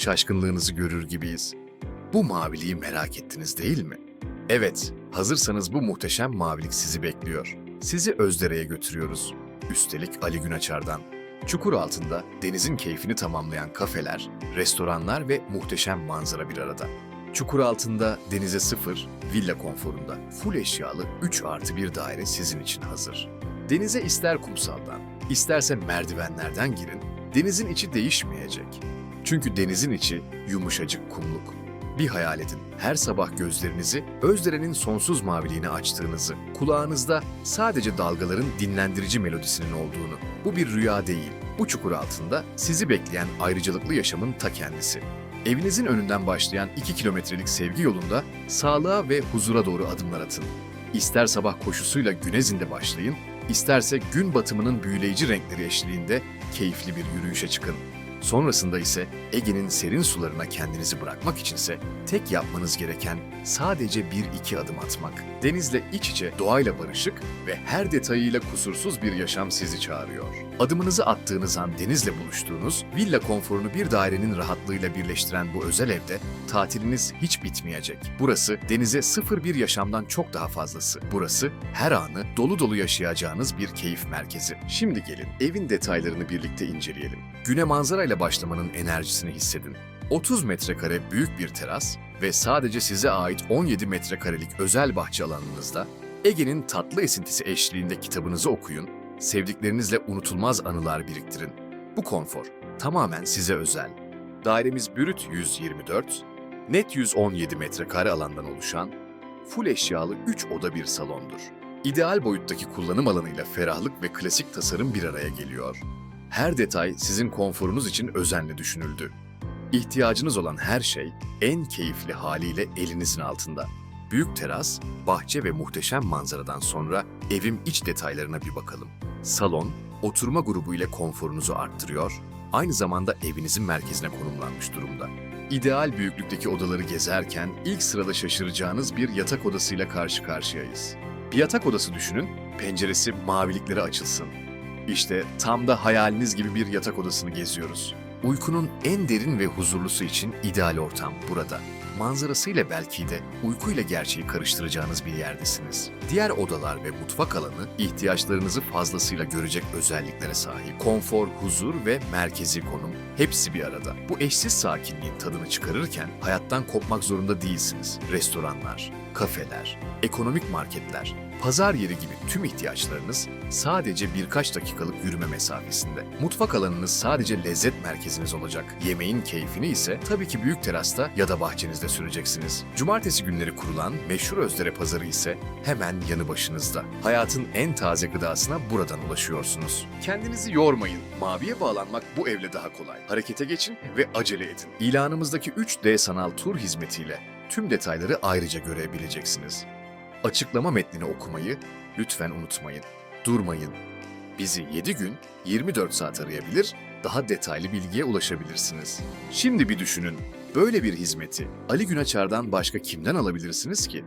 şaşkınlığınızı görür gibiyiz. Bu maviliği merak ettiniz değil mi? Evet, hazırsanız bu muhteşem mavilik sizi bekliyor. Sizi Özdere'ye götürüyoruz. Üstelik Ali Günaçar'dan. Çukur altında denizin keyfini tamamlayan kafeler, restoranlar ve muhteşem manzara bir arada. Çukur altında denize sıfır, villa konforunda, full eşyalı 3 artı bir daire sizin için hazır. Denize ister kumsaldan, isterse merdivenlerden girin, denizin içi değişmeyecek. Çünkü denizin içi yumuşacık kumluk. Bir hayal edin, her sabah gözlerinizi Özdere'nin sonsuz maviliğine açtığınızı, kulağınızda sadece dalgaların dinlendirici melodisinin olduğunu. Bu bir rüya değil, bu çukur altında sizi bekleyen ayrıcalıklı yaşamın ta kendisi. Evinizin önünden başlayan 2 kilometrelik sevgi yolunda sağlığa ve huzura doğru adımlar atın. İster sabah koşusuyla Günezinde başlayın, isterse gün batımının büyüleyici renkleri eşliğinde keyifli bir yürüyüşe çıkın. Sonrasında ise Ege'nin serin sularına kendinizi bırakmak içinse tek yapmanız gereken sadece bir iki adım atmak. Denizle iç içe, doğayla barışık ve her detayıyla kusursuz bir yaşam sizi çağırıyor. Adımınızı attığınız an denizle buluştuğunuz, villa konforunu bir dairenin rahatlığıyla birleştiren bu özel evde tatiliniz hiç bitmeyecek. Burası denize sıfır bir yaşamdan çok daha fazlası. Burası her anı dolu dolu yaşayacağınız bir keyif merkezi. Şimdi gelin evin detaylarını birlikte inceleyelim. Güne manzarayla başlamanın enerjisini hissedin. 30 metrekare büyük bir teras ve sadece size ait 17 metrekarelik özel bahçe alanınızda Ege'nin tatlı esintisi eşliğinde kitabınızı okuyun, sevdiklerinizle unutulmaz anılar biriktirin. Bu konfor tamamen size özel. Dairemiz brüt 124, net 117 metrekare alandan oluşan, full eşyalı 3 oda bir salondur. İdeal boyuttaki kullanım alanıyla ferahlık ve klasik tasarım bir araya geliyor. Her detay sizin konforunuz için özenle düşünüldü. İhtiyacınız olan her şey en keyifli haliyle elinizin altında. Büyük teras, bahçe ve muhteşem manzaradan sonra evin iç detaylarına bir bakalım. Salon, oturma grubu ile konforunuzu arttırıyor, aynı zamanda evinizin merkezine konumlanmış durumda. İdeal büyüklükteki odaları gezerken ilk sırada şaşıracağınız bir yatak odasıyla karşı karşıyayız. Bir yatak odası düşünün, penceresi maviliklere açılsın. İşte tam da hayaliniz gibi bir yatak odasını geziyoruz. Uykunun en derin ve huzurlusu için ideal ortam burada. Manzarasıyla belki de uykuyla gerçeği karıştıracağınız bir yerdesiniz. Diğer odalar ve mutfak alanı ihtiyaçlarınızı fazlasıyla görecek özelliklere sahip. Konfor, huzur ve merkezi konum hepsi bir arada. Bu eşsiz sakinliğin tadını çıkarırken hayattan kopmak zorunda değilsiniz. Restoranlar, kafeler, ekonomik marketler, pazar yeri gibi tüm ihtiyaçlarınız sadece birkaç dakikalık yürüme mesafesinde. Mutfak alanınız sadece lezzet merkeziniz olacak. Yemeğin keyfini ise tabii ki büyük terasta ya da bahçenizde süreceksiniz. Cumartesi günleri kurulan meşhur Özdere Pazarı ise hemen yanı başınızda. Hayatın en taze gıdasına buradan ulaşıyorsunuz. Kendinizi yormayın. Maviye bağlanmak bu evle daha kolay. Harekete geçin ve acele edin. İlanımızdaki 3D sanal tur hizmetiyle tüm detayları ayrıca görebileceksiniz. Açıklama metnini okumayı lütfen unutmayın. Durmayın. Bizi 7 gün 24 saat arayabilir, daha detaylı bilgiye ulaşabilirsiniz. Şimdi bir düşünün. Böyle bir hizmeti Ali Günaçar'dan başka kimden alabilirsiniz ki?